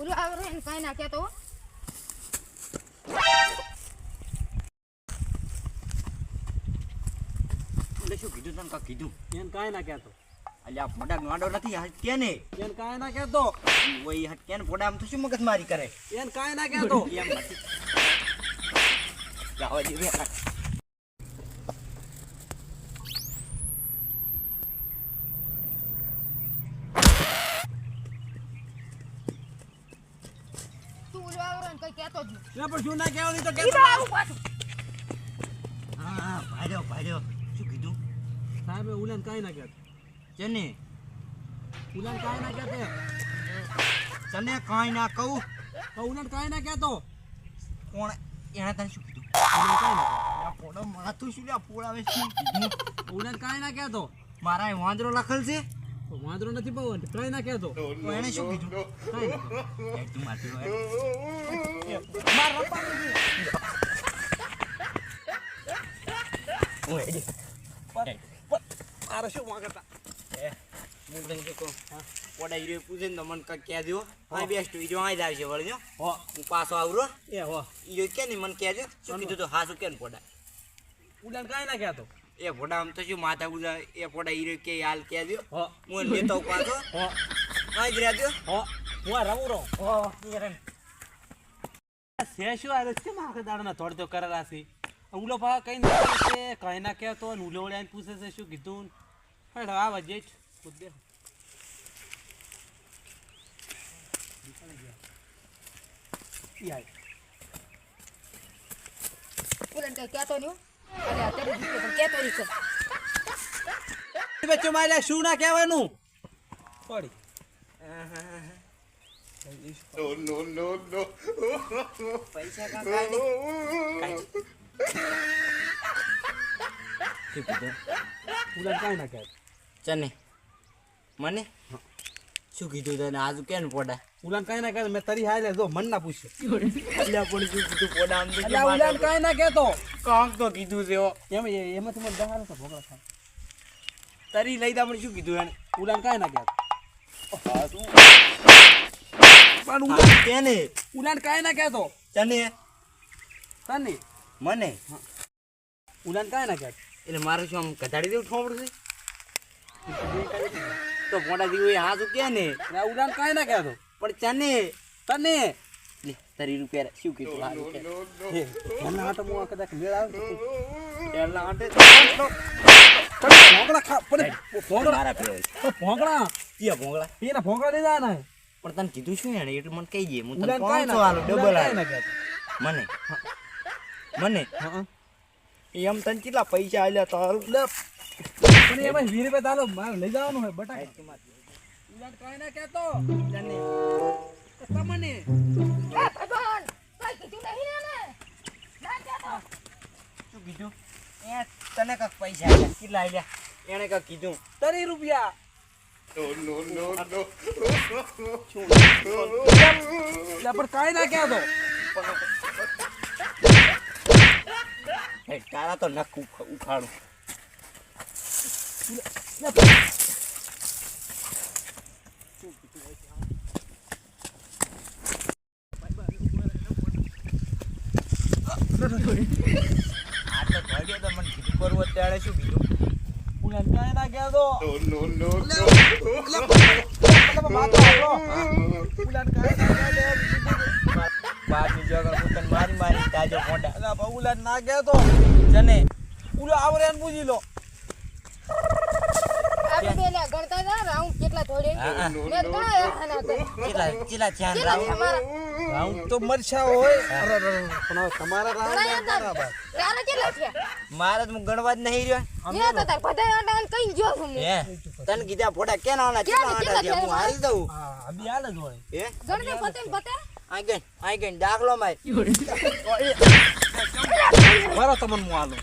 ઓલું આવરે ને કાંઈ ના કહેતો હો. એટલે શું કીધું તને કાંઈ કીધું? એને કાંઈ ના કહેતો. અલ્યા મોટા ગાંડો નથી હાથ કે ને એને કાંઈ ના કહેતો. ઓય હાથ કે ને પોડા આમ તો શું મગજ મારી કરે? એને કાંઈ ના કહેતો. એમ નથી. જાવા દે બે. તું ઓલું આવરે ને કંઈ કહેતો જ નહીં. પણ શું ના કહેવાનું તો કહેતો આવું પાછું. હા હા ભાડ્યો ભાડ્યો શું કીધું? સાહેબ ઉલાન કાંઈ ના કહેતો. છે ઉલાન કાંઈ ના કહેતે. તને કાઈ ના કહું. તો ઉલાન કાઈ ના કહેતો. કોણ એણે તને શું કીધું? ઉલાન કાંઈ ના આ પોડો માથું શું લ્યા પોડાવે શું કીધું? ઉલાન કાંઈ ના કહેતો. મારા વાંદરો લખેલ છે? તો વાંદરો નથી પવન કઈ ના કહેતો એને શું કીધું? કાંઈ તું. હું હેડી. તારે શું વાંકતા એ, હું તને કહું? પોડા હીરો પૂછે ને તો મને કાંઈક કહેજો. અહીં બેસ્ટ હીરો અહીં જ આવશે વળજો. હો. હું પાછો આવરો. એ હો. હીરો કે નહીં મને કહેજો. શું કીધું તો હા શું કે ને પોડા. ઉડાન કાંઈ ના કહેતો. એ પોડા આમ તો શું માથા ઉડા એ ફોટા હીરો કે હાલ કે હો. હું લેતો પાછો. હો. અહીં જ રહેજો હો. હું આ રમું રહું. હો યાર છે શું આ રસ્તે આખા દાડના થોડ તો કરે ઉલો ભા કઈ ના છે કઈ ના કહેતો અને ઉલો વળ્યા પૂછે છે શું કીધું? પણ આ વજે જ. ખુદ દે ઈ આય. ઓલાને કંઈ કહેતો નહીં વચ્ચે મારે શું ના કહેવાનું? પડી. કાંઈ ના ચને મને? શું કીધું તને? આજુ કેમ પોડા? ઉલાન કઈ ના કહે મેં તરી હાલે જો મન ના પૂછ્યો અલ્યા પણ કીધું પોડા આમ કેમ ઉલાન કાંઈ ના કહેતો. કાંક તો કીધું છે. એમ એમાંથી મને દહાડો તો ભોગળા થાય. તરી લઈ દા પણ શું કીધું એને? ઉલાન કાંઈ ના કહેતો. પણ ઉલાન કેને ઉલાન કાંઈ ના કહેતો. તને? તને. મને? ઉલાન કાંઈ ના કહેતો. એટલે મારે શું આમ કઢાડી દેવું ઠોમડું છે? તો પોડા દીવું હા શું કે ના ઉલાન કાંઈ ના કહેતો. પણ તને તને. લે તરી રૂપિયા શું કીધું? કે હે, એના હાટે હું કદાચ મેળ આવે એના માટે ભોંગડા ખા પણ ભોંગડા મારા ફેર તો ભોંગળા. ત્યાં ભોંગળા. એના ભોંગળા દીધા ને. પણ તને કીધું શું એને? એટલું મને કહી દે. હું તને પાંચસો ના ડબલ કહેતો મને? મને? હા એમ તને કેટલા પૈસા આલ્યા તારું લે. પણ એમાં વીર રૂપિયા તાલો મારે લઈ જવાનું હોય બટાકા. ઉલાન કાંઈ ના તમને. એ, ભગવાન, કંઈ કીધું નહીં ને ના કહેતો. શું કીધું? એ તને કાંક પૈસા આલ્યા કેટલા એણે કાંક કીધું. તરી રૂપિયા. એ તારા તો નખ ઉખાડું. આ તો તો મને કીધું કરવું અત્યારે શું કીધું ઉલાન કાંઈ ના કહેતો બારની જગર હું તને મારી તાજો મોટા ઉલાન ના કહેતો જને. ઉલો આવરે ને પૂછી લો. રાઉન્ડ કેટલા થોડે. હા, હા. મેં તો ગણાય આના તો. કેટલા કેટલા ધ્યાન રાખો. રાઉન્ડ તો મરછા હોય. અરે, અરે, અરે, પણ તમારા રાઉન્ડ બરાબર. તારા કેટલા થયા? મારે તો ગણવા જ નહીં રહ્યો. મેં તો તાર બધાય આંટા કઈ ગયો છું હે? તને કીધા ફોટા કેના આના ક્યાં કેટલા ને આના કેટલા છે હું હારી દઉં હા અભી હાલ જ હોય. હે? ગણને પતે પતે. આઈ ગઈ આઈ ગઈ દાખલો માય મારો. તમને હું હાલું.